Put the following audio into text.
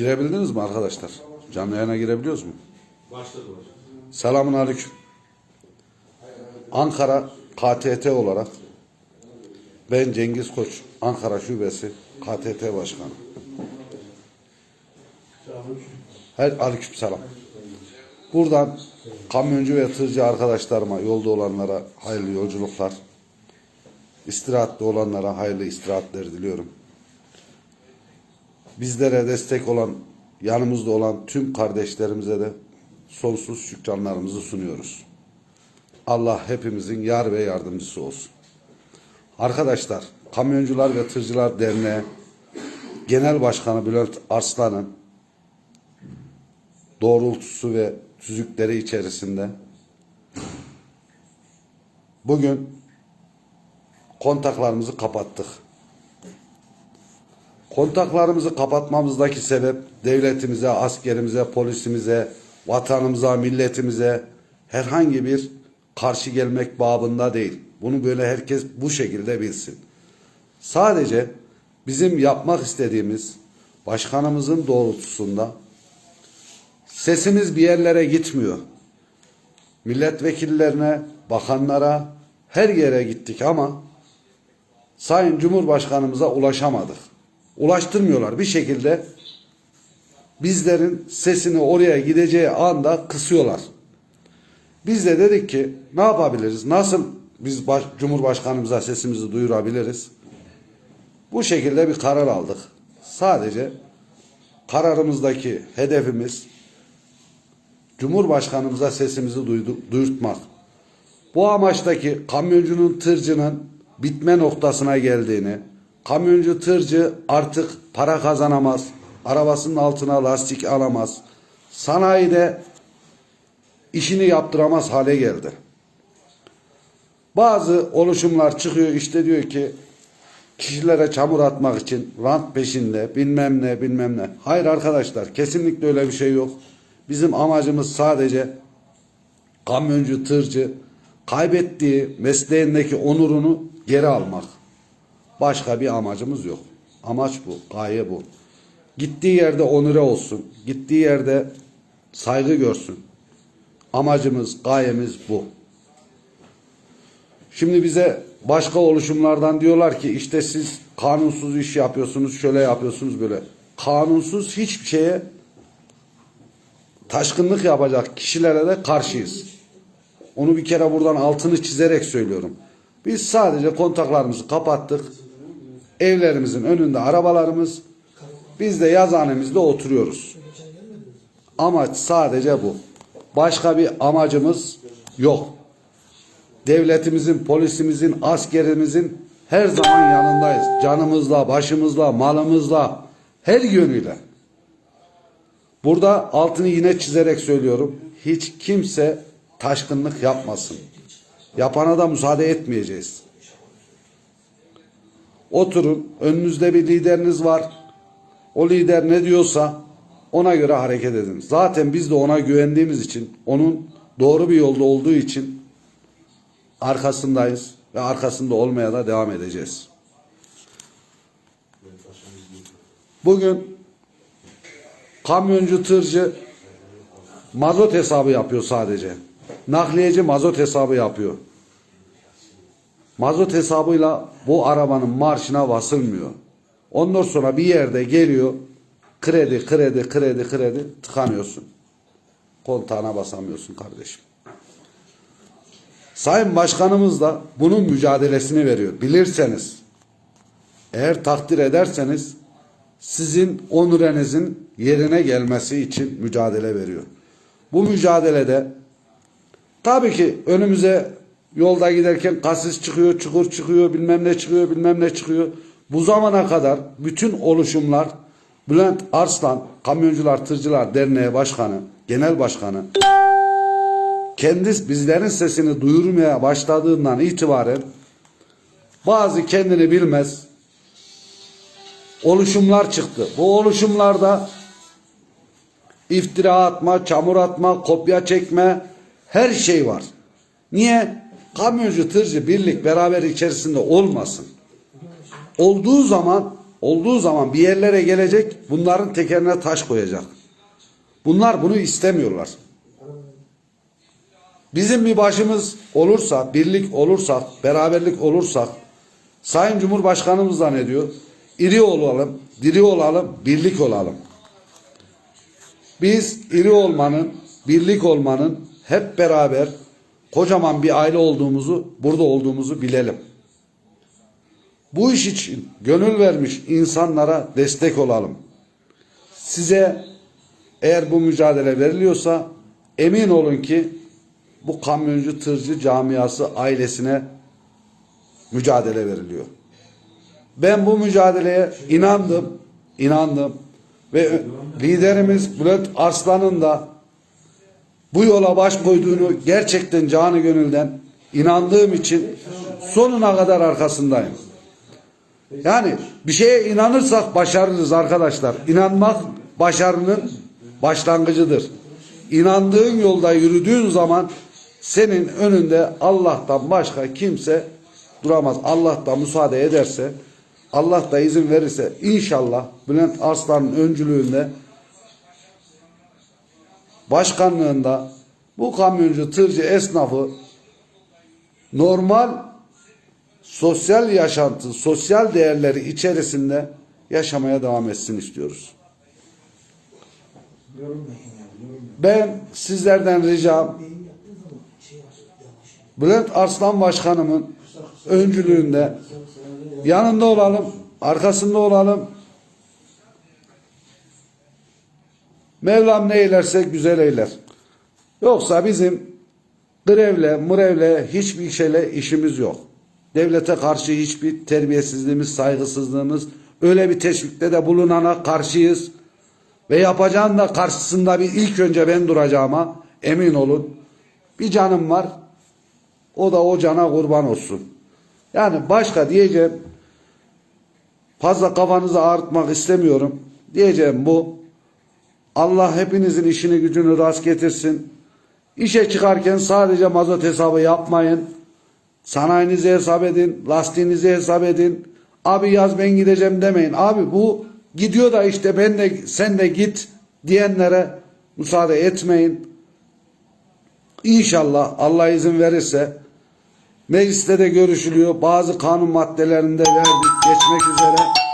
Girebildiniz mi arkadaşlar? Canlı yayına girebiliyoruz mu? Başladı hocam. Selamun Aleyküm. Ankara KTT olarak ben Cengiz Koç, Ankara Şubesi KTT Başkanı. Her aleyküm selam. Buradan kamyoncu ve tırcı arkadaşlarıma, yolda olanlara hayırlı yolculuklar. İstirahatte olanlara hayırlı istirahatler diliyorum. Bizlere destek olan, yanımızda olan tüm kardeşlerimize de sonsuz şükranlarımızı sunuyoruz. Allah hepimizin yar ve yardımcısı olsun. Arkadaşlar, Kamyoncular ve Tırcılar Derneği Genel Başkanı Bülent Arslan'ın doğrultusu ve tüzükleri içerisinde bugün kontaklarımızı kapattık. Kontaklarımızı kapatmamızdaki sebep devletimize, askerimize, polisimize, vatanımıza, milletimize herhangi bir karşı gelmek babında değil. Bunu böyle herkes bu şekilde bilsin. Sadece bizim yapmak istediğimiz başkanımızın doğrultusunda sesimiz bir yerlere gitmiyor. Milletvekillerine, bakanlara her yere gittik ama Sayın Cumhurbaşkanımıza ulaşamadık. Ulaştırmıyorlar bir şekilde bizlerin sesini oraya gideceği anda kısıyorlar. Biz de dedik ki ne yapabiliriz? Nasıl biz baş, Cumhurbaşkanımıza sesimizi duyurabiliriz? Bu şekilde bir karar aldık. Sadece kararımızdaki hedefimiz Cumhurbaşkanımıza sesimizi duydu, duyurtmak. Bu amaçtaki kamyoncunun, tırcının bitme noktasına geldiğini, kamyoncu, tırcı artık para kazanamaz, arabasının altına lastik alamaz, sanayide işini yaptıramaz hale geldi. Bazı oluşumlar çıkıyor işte diyor ki kişilere çamur atmak için rant peşinde bilmem ne bilmem ne. Hayır arkadaşlar kesinlikle öyle bir şey yok. Bizim amacımız sadece kamyoncu, tırcı kaybettiği mesleğindeki onurunu geri almak. Başka bir amacımız yok. Amaç bu, gaye bu. Gittiği yerde onure olsun. Gittiği yerde saygı görsün. Amacımız, gayemiz bu. Şimdi bize başka oluşumlardan diyorlar ki işte siz kanunsuz iş yapıyorsunuz, şöyle yapıyorsunuz böyle. Kanunsuz hiçbir şeye taşkınlık yapacak kişilere de karşıyız. Onu bir kere buradan altını çizerek söylüyorum. Biz sadece kontaklarımızı kapattık. Evlerimizin önünde arabalarımız. Biz de yazhanemizde oturuyoruz. Amaç sadece bu. Başka bir amacımız yok. Devletimizin, polisimizin, askerimizin her zaman yanındayız. Canımızla, başımızla, malımızla, her yönüyle. Burada altını yine çizerek söylüyorum. Hiç kimse taşkınlık yapmasın. Yapana da müsaade etmeyeceğiz. Oturun. Önünüzde bir lideriniz var. O lider ne diyorsa ona göre hareket edin. Zaten biz de ona güvendiğimiz için, onun doğru bir yolda olduğu için arkasındayız ve arkasında olmaya da devam edeceğiz. Bugün kamyoncu, tırcı mazot hesabı yapıyor sadece. Nakliyeci mazot hesabı yapıyor. Mazot hesabıyla bu arabanın marşına basılmıyor. Ondan sonra bir yerde geliyor kredi, kredi, kredi, kredi tıkanıyorsun. Kontağına basamıyorsun kardeşim. Sayın Başkanımız da bunun mücadelesini veriyor. Bilirseniz, eğer takdir ederseniz sizin onurenizin yerine gelmesi için mücadele veriyor. Bu mücadelede tabii ki önümüze yolda giderken kasis çıkıyor, çukur çıkıyor, bilmem ne çıkıyor, bilmem ne çıkıyor. Bu zamana kadar bütün oluşumlar Bülent Arslan, Kamyoncular Tırcılar Derneği Başkanı, Genel Başkanı kendi bizlerin sesini duyurmaya başladığından itibaren bazı kendini bilmez oluşumlar çıktı. Bu oluşumlarda iftira atma, çamur atma, kopya çekme her şey var. Niye? Kamyoncu, tırcı birlik beraber içerisinde olmasın. Olduğu zaman olduğu zaman bir yerlere gelecek bunların tekerine taş koyacak. Bunlar bunu istemiyorlar. Bizim bir başımız olursa, birlik olursak, beraberlik olursak, Sayın Cumhurbaşkanımız da ne diyor? İri olalım, diri olalım, birlik olalım. Biz iri olmanın, birlik olmanın hep beraber kocaman bir aile olduğumuzu, burada olduğumuzu bilelim. Bu iş için gönül vermiş insanlara destek olalım. Size eğer bu mücadele veriliyorsa emin olun ki bu kamyoncu tırcı camiası ailesine mücadele veriliyor. Ben bu mücadeleye inandım, inandım ve liderimiz Bülent Arslan'ın da bu yola baş koyduğunu gerçekten canı gönülden inandığım için sonuna kadar arkasındayım. Yani bir şeye inanırsak başarırız arkadaşlar. İnanmak başarının başlangıcıdır. İnandığın yolda yürüdüğün zaman senin önünde Allah'tan başka kimse duramaz. Allah da müsaade ederse, Allah da izin verirse inşallah Bülent Arslan'ın öncülüğünde başkanlığında bu kamyoncu, tırcı, esnafı normal sosyal yaşantı, sosyal değerleri içerisinde yaşamaya devam etsin istiyoruz. Ben sizlerden ricam Bülent Arslan Başkanımın öncülüğünde yanında olalım, arkasında olalım. Mevlam ne eylerse güzel eyler. Yoksa bizim grevle, murevle, hiçbir şeyle işimiz yok. Devlete karşı hiçbir terbiyesizliğimiz, saygısızlığımız, öyle bir teşvikte de bulunana karşıyız. Ve yapacağın da karşısında bir ilk önce ben duracağıma emin olun. Bir canım var. O da o cana kurban olsun. Yani başka diyeceğim fazla kafanızı ağrıtmak istemiyorum. Diyeceğim bu. Allah hepinizin işini gücünü rast getirsin. İşe çıkarken sadece mazot hesabı yapmayın. Sanayinizi hesap edin, lastiğinizi hesap edin. Abi yaz ben gideceğim demeyin. Abi bu gidiyor da işte ben de sen de git diyenlere müsaade etmeyin. İnşallah Allah izin verirse mecliste de görüşülüyor. Bazı kanun maddelerinde verdik geçmek üzere.